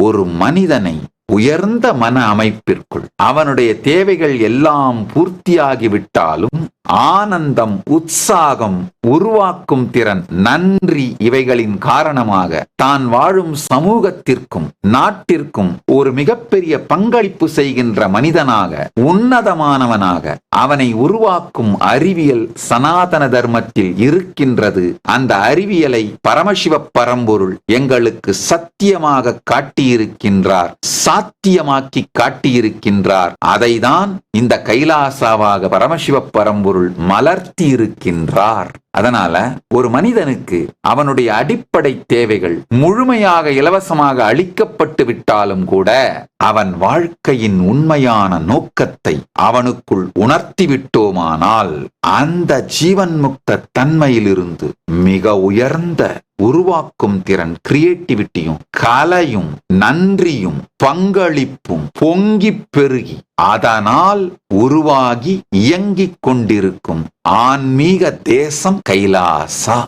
ஒரு மனிதனை உயர்ந்த மன அமைப்பிற்குள் அவனுடைய தேவைகள் எல்லாம் பூர்த்தியாகிவிட்டாலும் ஆனந்தம் உற்சாகம் உருவாக்கும் திறன் நன்றி இவைகளின் காரணமாக தான் வாழும் சமூகத்திற்கும் நாட்டிற்கும் ஒரு மிகப்பெரிய பங்களிப்பு செய்கின்ற மனிதனாக உன்னதமானவனாக அவனை உருவாக்கும் அறிவியல் சனாதன தர்மத்தில் இருக்கின்றது. அந்த அறிவியலை பரமசிவ பரம்பொருள் எங்களுக்கு சத்தியமாக காட்டியிருக்கின்றார் சாத்தியமாக்கி காட்டியிருக்கின்றார். அதைதான் இந்த கைலாசாவாக பரமசிவ பரம்பொருள் மலர்த்தி இருக்கின்றார் அதனால ஒரு மனிதனுக்கு அவனுடைய அடிப்படை தேவைகள் முழுமையாக இலவசமாக அளிக்கப்பட்டு விட்டாலும் கூட அவன் வாழ்க்கையின் உண்மையான நோக்கத்தை அவனுக்குள் உணர்த்தி விட்டோமானால் அந்த ஜீவன் முக்த தன்மையிலிருந்து மிக உயர்ந்த உருவாக்கும் திறன் கிரியேட்டிவிட்டியும் கலையும் நன்றியும் பங்களிப்பும் பொங்கி பெருகி அதனால் உருவாகி இயங்கிக் கொண்டிருக்கும் ஆன்மீக தேசம் கைலாசா.